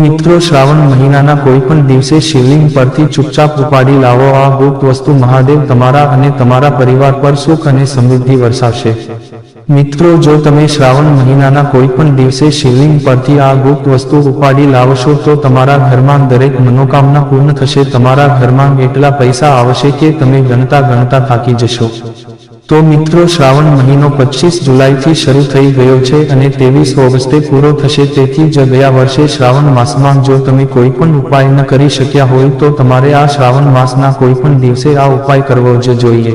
મિત્રો, શ્રાવણ મહિનાના કોઈ પણ દિવસે શિવલિંગ પરથી ચૂપચાપ ઉપાડી લાવો. આ ગુપ્ત વસ્તુ મહાદેવ તમારા અને તમારા પરિવાર પર સુખ અને સમૃદ્ધિ વરસાવશે. મિત્રો, જો તમે શ્રાવણ મહિનાના કોઈ પણ દિવસે શિવલિંગ પરથી આ ગુપ્ત વસ્તુ ઉપાડી લાવશો, તો તમારા ઘરમાં દરેક મનોકામના પૂર્ણ થશે. તમારા ઘરમાં એટલા પૈસા આવશે કે તમે ગણતા ગણતા થાકી જશો. તો મિત્રો, શ્રાવણ મહિનો પચીસ જુલાઈથી શરૂ થઈ ગયો છે અને ત્રેવીસ ઓગસ્ટે પૂરો થશે. તેથી જ ગયા વર્ષે શ્રાવણ માસમાં જો તમે કોઈ પણ ઉપાય ન કરી શક્યા હોય, તો તમારે આ શ્રાવણ માસના કોઈ પણ દિવસે આ ઉપાય કરવો જ જોઈએ.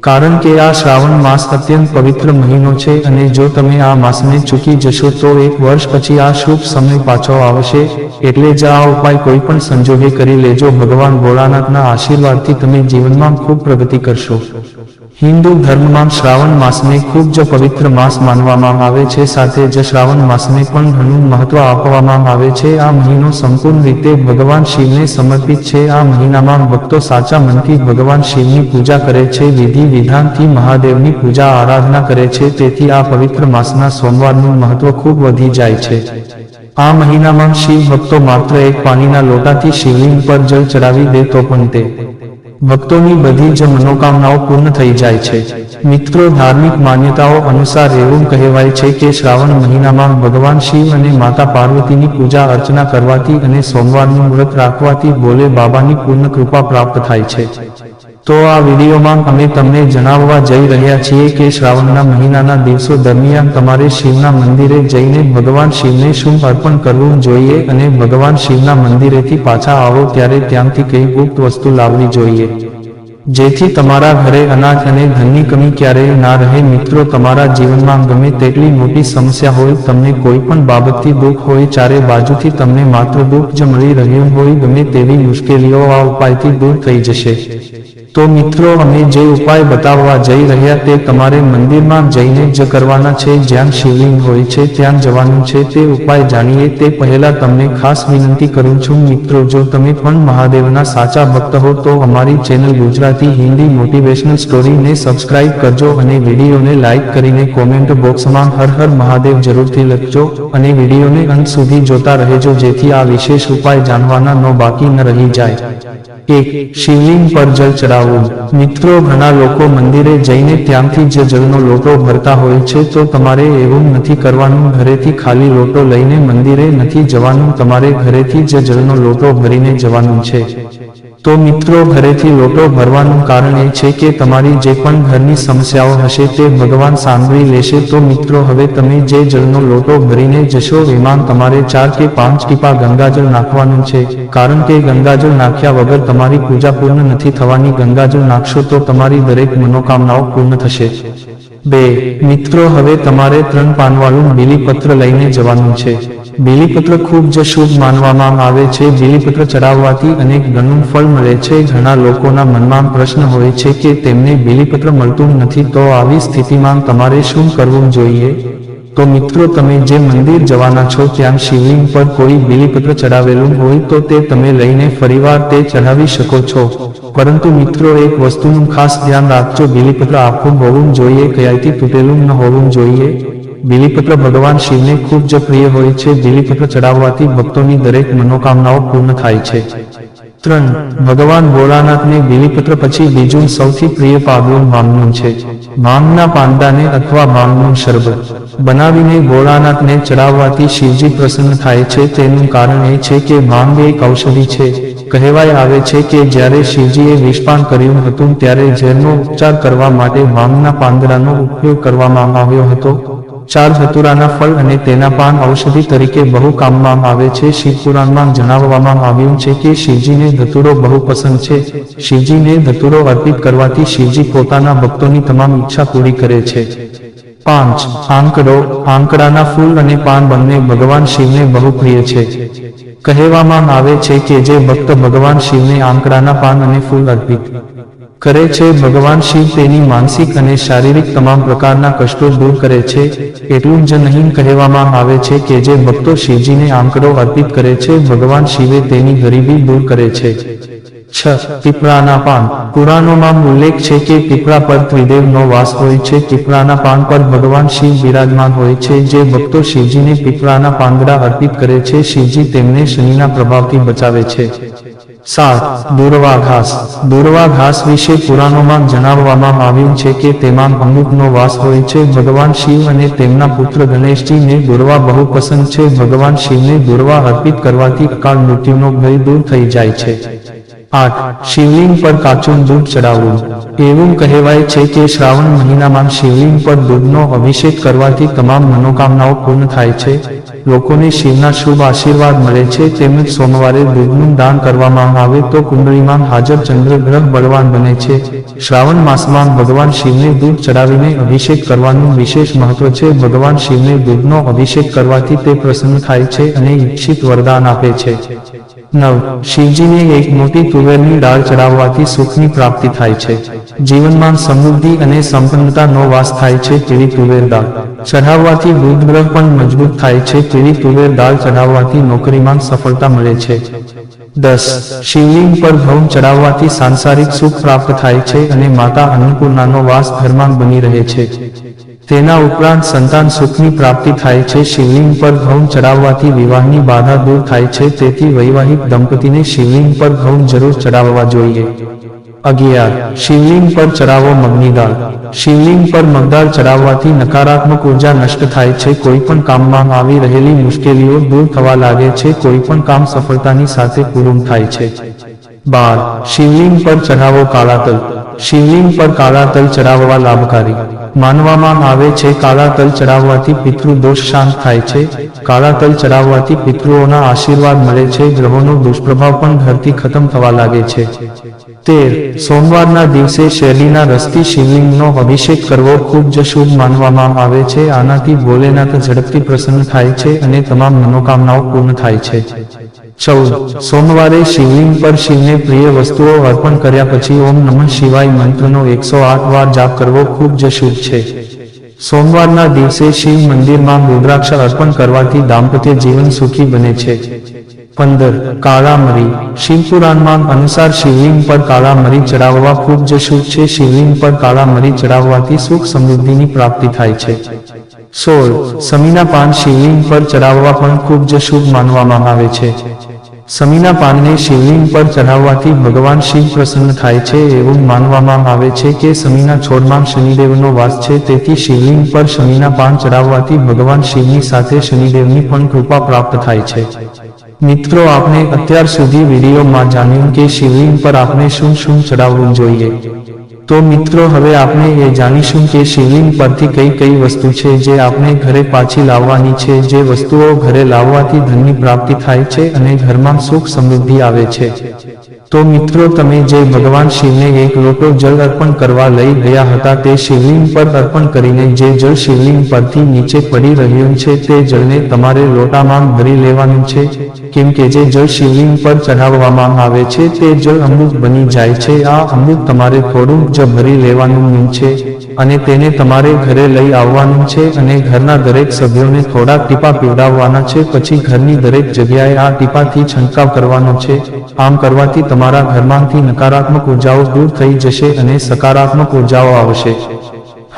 કારણ કે આ શ્રાવણ માસ અત્યંત પવિત્ર મહિનો છે અને જો તમે આ માસને ચૂકી જશો, તો એક વર્ષ પછી આ શુભ સમય પાછો આવશે. એટલે જ આ ઉપાય કોઈ પણ સંજોગે કરી લેજો. ભગવાન ભોળાનાથના આશીર્વાદથી તમે જીવનમાં ખૂબ પ્રગતિ કરશો. હિન્દુ ધર્મમાં શ્રાવણ માસને ખૂબ જ પવિત્ર માસ માનવામાં આવે છે. સાથે જ શ્રાવણ માસને પણ ઘણું મહત્વ આપવામાં આવે છે. આ મહિનો સંપૂર્ણ રીતે ભગવાન શિવને સમર્પિત છે. આ મહિનામાં ભક્તો સાચા મનથી ભગવાન શિવની પૂજા કરે છે. વિધિ વિધાનથી મહાદેવની પૂજા આરાધના કરે છે. તેથી આ પવિત્ર માસના સોમવારનું મહત્વ ખૂબ વધી જાય છે. આ મહિનામાં શિવ ભક્તો માત્ર એક પાણીના લોટાથી શિવલિંગ પર જળ ચડાવી દે તો પણ તે ભક્તોની બધી જ મનોકામનાઓ પૂર્ણ થઈ જાય છે. મિત્રો, ધાર્મિક માન્યતાઓ અનુસાર એવું કહેવાય છે કે શ્રાવણ મહિનામાં ભગવાન શિવ અને માતા પાર્વતીની પૂજા અર્ચના કરવાથી અને સોમવારનું વ્રત રાખવાથી ભોલે બાબાની પૂર્ણ કૃપા પ્રાપ્ત થાય છે. તો આ વિડીયોમાં અમે તમને જણાવવા જઈ રહ્યા છીએ કે શ્રાવણના મહિનાના દિવસો દરમિયાન તમારે શિવના મંદિરે જઈને ભગવાન શિવને શું અર્પણ કરવું જોઈએ અને ભગવાન શિવના મંદિરેથી પાછા આવો ત્યારે ત્યાંથી કઈ ગુપ્ત વસ્તુ લાવવી જોઈએ. જેથી તમારા ઘરે અનાજ અને ધનની કમી ક્યારેય ના રહે. મિત્રો, તમારા જીવનમાં ગમે તેટલી મોટી સમસ્યા હોય, તમને કોઈ પણ બાબતથી દુઃખ હોય, ચારે બાજુથી તમને માત્ર દુઃખ જ મળી રહ્યું હોય, ગમે તેવી મુશ્કેલીઓ આ ઉપાયથી દૂર થઈ જશે. તો મિત્રો, અમે જે ઉપાય બતાવવા જઈ રહ્યા તે તમારે મંદિરમાં જઈને જ કરવાના છે. જ્યાં શિવલિંગ હોય છે, ત્યાં જવાનું છે. તે ઉપાય જાણીએ. તે પહેલા તમને ખાસ વિનંતી કરું છું મિત્રો, જો તમે પણ મહાદેવના સાચા ભક્ત હો, તો અમારી ચેનલ ગુજરાતી હિન્દી મોટિવેશનલ સ્ટોરીને સબસ્ક્રાઇબ કરજો અને વિડીયોને લાઇક કરીને કોમેન્ટ બોક્સમાં હર હર મહાદેવ જરૂરથી લખજો અને વિડીયોને અંત સુધી જોતા રહેજો, જેથી આ વિશેષ ઉપાય જાણવાના નો બાકી ન રહી જાય. એક શિવલિંગ પર જળ ચડાવવું મિત્રો, ઘણા લોકો મંદિરે જઈને ત્યાંથી જ જળનો લોટો ભરતા હોય છે, તો તમારે એવું નથી કરવાનું, ઘરેથી ખાલી લોટો લઈને મંદિરે નથી જવાનું, તમારે ઘરેથી જ જળનો લોટો ભરીને જવાનું છે. તો મિત્રો, ઘરેથી લોટો ભરવાનું કારણ એ છે કે તમારી જે પણ ઘરની સમસ્યાઓ હશે તે ભગવાન સાંભળી લેશે. તો મિત્રો, હવે તમે જે જળનો લોટો ભરીને જશો, એમાં તમારે ચાર કે પાંચ ટીપા ગંગાજળ નાખવાનું છે. કારણ કે ગંગાજળ નાખ્યા વગર તમારી પૂજા પૂર્ણ નથી થવાની. ગંગાજળ નાખશો તો તમારી દરેક મનોકામનાઓ પૂર્ણ થશે. બે, મિત્રો, હવે તમારે ત્રણ પાનવાળું બીલીપત્ર લઈને જવાનું છે. બીલીપત્ર ખૂબ જ શુભ માનવામાં આવે છે. બીલીપત્ર ચડાવવાથી અનેક ગણું ફળ મળે છે. ઘણા લોકોના મનમાં પ્રશ્ન હોય છે કે તેમને બીલીપત્ર મળતું નથી તો આવી સ્થિતિમાં તમારે શું કરવું જોઈએ? તો મિત્રો, તમે જે મંદિર જવાના છો, ત્યાં શિવલિંગ પર કોઈ બીલીપત્ર ચડાવેલું હોય, તો તે તમે લઈને ફરીવાર તે ચઢાવી શકો છો. પરંતુ મિત્રો, એક વસ્તુનું ખાસ ધ્યાન રાખજો. બીલીપત્ર આખું હોવું જોઈએ કયાથી તૂટેલું ન હોવું જોઈએ. બીલીપત્ર ભગવાન શિવને ખૂબ જ પ્રિય હોય છે. બીલીપત્ર ચડાવવાથી ભક્તોની દરેક મનોકામનાઓ પૂર્ણ થાય છે. ત્રણ ભગવાન ભોળાનાથને બીલીપત્ર પછી બીજું સૌથી પ્રિય પાગલું ભાંગનું છે. ભાંગના પાંદાને અથવા ભાંગનું શરબત. બનાવીને ભોળાનાથને ચડાવવાથી શિવજી પ્રસન્ન થાય છે. તેનું કારણ એ છે કે માંગ એક ઔષધિ છે. કહેવાય આવે છે કે જ્યારે શિવજીએ વિષપાન કર્યું હતું, ત્યારે ઝેરનો ઉપચાર કરવા માટે માંગના પાંદડાનો ઉપયોગ કરવામાં આવ્યો હતો. ચાર ધતુરાના ફળ અને તેના પાન ઔષધિ તરીકે બહુ કામમાં આવે છે. શિવપુરાણમાં જણાવવામાં આવ્યું છે કે શિવજીને ધતુરો બહુ પસંદ છે. શિવજીને ધતુરો અર્પિત કરવાથી શિવજી પોતાના ભક્તોની તમામ ઈચ્છા પૂરી કરે છે. પાંચ, આંકડો, આંકડાના ફૂલ અને પાન બંને ભગવાન શિવને બહુ પ્રિય છે. કહેવામાં આવે છે કે જે ભક્ત ભગવાન શિવને આંકડાના પાન અને ફૂલ અર્પિત કરે છે, ભગવાન શિવ તેની માનસિક અને શારીરિક તમામ પ્રકારના કષ્ટો દૂર કરે છે, એટલું જ નહીં કહેવામાં આવે છે કે જે ભક્તો શિવજીને આંકડો અર્પિત કરે છે, ભગવાન શિવે તેની ગરીબી દૂર કરે છે. છ. પીપળાના પાન. પુરાણોમાં ઉલ્લેખ છે કે પીપળા પર ત્રિદેવનો વાસ હોય છે. પીપળાના પાન પર ભગવાન શિવ બિરાજમાન હોય છે. જે ભક્તો શિવજીને પીપળાના પાંદડા અર્પિત કરે છે, શિવજી તેમને શનિના પ્રભાવથી બચાવે છે. સાત દુર્વા ઘાસ વિશે પુરાણોમાં જણાવવામાં આવ્યું છે કે તેમાં અમુકનો વાસ હોય છે. ભગવાન શિવ અને તેમના પુત્ર ગણેશજીને દુર્વા બહુ પસંદ છે. ભગવાન શિવને દુર્વા અર્પિત કરવાથી અકાળ મૃત્યુનો ભય દૂર થઈ જાય છે. આઠ, શિવલિંગ પર કાચું દૂધ ચડાવવું. એવું કહેવાય છે કે શ્રાવણ મહિનામાં શિવલિંગ પર દૂધનો અભિષેક કરવાથી તમામ મનોકામનાઓ પૂર્ણ થાય છે. લોકોને શિવના શુભ આશીર્વાદ મળે છે, તેમજ સોમવારે દૂધનું દાન કરવામાં આવે તો કુંડળીમાં હાજર ચંદ્ર ગ્રહ બળવાન બને છે. શ્રાવણ માસમાં ભગવાન શિવને દૂધ ચડાવીને અભિષેક કરવાનું વિશેષ મહત્વ છે. ભગવાન શિવને દૂધનો અભિષેક કરવાથી તે પ્રસન્ન થાય છે અને ઈચ્છિત વરદાન આપે છે. નવ. શિવજીને એક મોટી તુવેરની ડાળ ચડાવવાથી સુખની પ્રાપ્તિ થાય છે. જીવનમાં સમૃદ્ધિ અને સંપન્નતાનો વાસ થાય છે તેવી તુવેર દાળ. ચઢાવવાથી બુદ્ધ પણ મજબૂત થાય છે તેવી તુવેર દાળ ચઢાવવાથી નોકરીમાં સફળતા મળે છે. દસ. શિવલિંગ પર ઘઉં ચડાવવાથી સાંસારિક સુખ પ્રાપ્ત થાય છે અને માતા અન્નપૂર્ણાનો વાસ ઘરમાં બની રહે છે. તેના ઉપરાંત સંતાન સુખની પ્રાપ્તિ થાય છે. શિવલિંગ પર ઘઉં ચડાવવાથી વિવાહની બાધા દૂર થાય છે. તેથી વૈવાહિક દંપતીને શિવલિંગ પર ઘઉં જરૂર ચડાવવા જોઈએ. અગિયાર. શિવલિંગ પર ચડાવો મગની શિવલિંગ પર મગદાળ ચડાવવાથી નકારાત્મક ઊર્જા નષ્ટ થાય છે. કોઈ પણ કામમાં આવી રહેલી મુશ્કેલીઓ દૂર થવા લાગે છે. કોઈ પણ કામ સફળતાની સાથે પૂરું થાય છે. બાર. શિવલિંગ પર ચઢાવો કાળા તલ શિવલિંગ પર કાળા તલ ચડાવવા લાભકારી. માનવામાં આવે છે, કાળા તલ ચડાવવાથી પિતૃ દોષ શાંત થાય છે. કાળા તલ ચડાવવાથી પિતૃઓના આશીર્વાદ મળે છે, ગ્રહોનો દુષ્પ્રભાવ પણ ધરતી ખતમ થવા લાગે છે. તેર. સોમવારના દિવસે શેરડીના રસ્તી શિવલિંગનો અભિષેક કરવો ખૂબ જ શુભ માનવામાં આવે છે. આનાથી ભોલેનાથ ઝડપથી પ્રસન્ન થાય છે અને તમામ મનોકામનાઓ પૂર્ણ થાય છે. ચૌદ. સોમવારે શિવલિંગ પર શિવને પ્રિય વસ્તુઓ અર્પણ કર્યા પછી ઓમ નમઃ શિવાય મંત્રનો એકસો આઠ વાર જાપ કરવો ખૂબ જ શુભ છે. સોમવારના દિવસે શિવ મંદિરમાં રુદ્રાક્ષ અર્પણ કરવાથી દાંપત્ય જીવન સુખી બને છે. પંદર. કાળા મરી શિવપુરાણમાં અનુસાર શિવલિંગ પર કાળા મરી ચડાવવા ખૂબ જ શુભ છે. શિવલિંગ પર કાળા મરી ચડાવવાથી સુખ સમૃદ્ધિની પ્રાપ્તિ થાય છે. સોળ, સમીના પાન શિવલિંગ પર ચડાવવા પણ ખૂબ જ શુભ માનવામાં આવે છે. સમીના પાનને શિવલિંગ પર ચઢાવવાથી ભગવાન શિવ પ્રસન્ન થાય છે એવું માનવામાં આવે છે કે સમીના છોડમાં શનિદેવનો વાસ છે તેથી શિવલિંગ પર શમીના પાન ચડાવવાથી ભગવાન શિવની સાથે શનિદેવની પણ કૃપા પ્રાપ્ત થાય છે. મિત્રો આપણે અત્યાર સુધી વિડીયોમાં જાણ્યું કે શિવલિંગ પર આપણે શું શું ચડાવવું જોઈએ. તો મિત્રો, હવે આપણે એ જાણીશું કે શિવલિંગ પરથી કઈ કઈ વસ્તુ છે જે આપણે ઘરે પાછી લાવવાની છે, જે વસ્તુઓ ઘરે લાવવાથી ધનની પ્રાપ્તિ થાય છે અને ઘરમાં સુખ સમૃદ્ધિ આવે છે. તો મિત્રો, તમે જે ભગવાન શિવને એક લોટો જળ અર્પણ કરવા લઈ ગયા હતા, તે શિવલિંગ પર અર્પણ કરીને જે જળ શિવલિંગ પરથી નીચે પડી રહ્યું છે, તે જળને તમારે લોટામાં ભરી લેવાનું છે. કેમ કે જે જળ શિવલિંગ પર ચઢાવવામાં આવે છે, તે જળ અમૃત બની જાય છે. આ અમૃત તમારે થોડું જ ભરી લેવાનું છે અને તેને તમારે ઘરે લઈ આવવાનું છે અને ઘરના દરેક સભ્યોને થોડા ટીપા પીવડાવવાના છે, પછી ઘરની દરેક જગ્યાએ આ ટીપાથી છંટકાવ કરવાનો છે. આમ કરવાથી તમારા ઘરમાંથી નકારાત્મક ઉર્જાઓ દૂર થઈ જશે અને સકારાત્મક ઉર્જાઓ આવશે.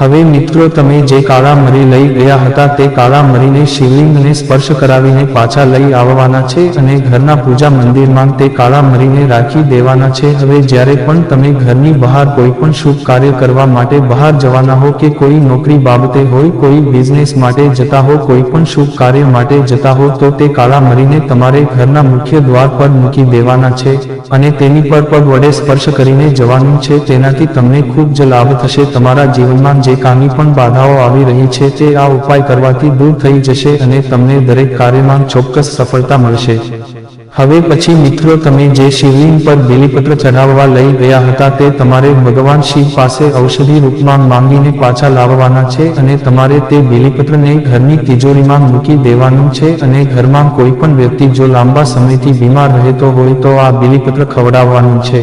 હવે મિત્રો તમે જે કાળા મરી લઈ ગયા હતા તે કાળા મરીને શિવલિંગને સ્પર્શ કરાવીને પાછા લઈ આવવાના છે અને ઘરના પૂજા મંદિરમાં તે કાળા મરીને રાખી દેવાના છે. હવે જ્યારે પણ તમે ઘરની બહાર કોઈ પણ શુભ કાર્ય કરવા માટે બહાર જવાના હો કે કોઈ નોકરી બાબતે હોય, કોઈ બિઝનેસ માટે જતા હો, કોઈ પણ શુભ કાર્ય માટે જતા હો, તો તે કાળા મરીને તમારે ઘરના મુખ્ય દ્વાર પર મૂકી દેવાના છે અને તેની પર પગ વડે સ્પર્શ કરીને જવાનું છે. તેનાથી તમને ખૂબ જ લાભ થશે. તમારા જીવનમાં જે કામી પણ બાધાઓ આવી રહી છે તે આ ઉપાય કરવાથી દૂર થઈ જશે અને તમને દરેક કાર્યમાં ચોક્કસ સફળતા મળશે. હવે પછી મિત્રો તમે જે શિવલિંગ પર બેલીપત્ર ચઢાવવા લઈ ગયા હતા તે તમારે ભગવાન શિવ પાસે ઔષધિ રૂપમાં માંગીને પાછા લાવવાના છે અને તમારે તે બેલીપત્રને ઘરની તિજોરીમાં મૂકી દેવાનું છે અને ઘરમાં કોઈ પણ વ્યક્તિ જો લાંબા સમયથી બીમાર રહેતો હોય તો આ બેલીપત્ર ખવડાવવાનું છે.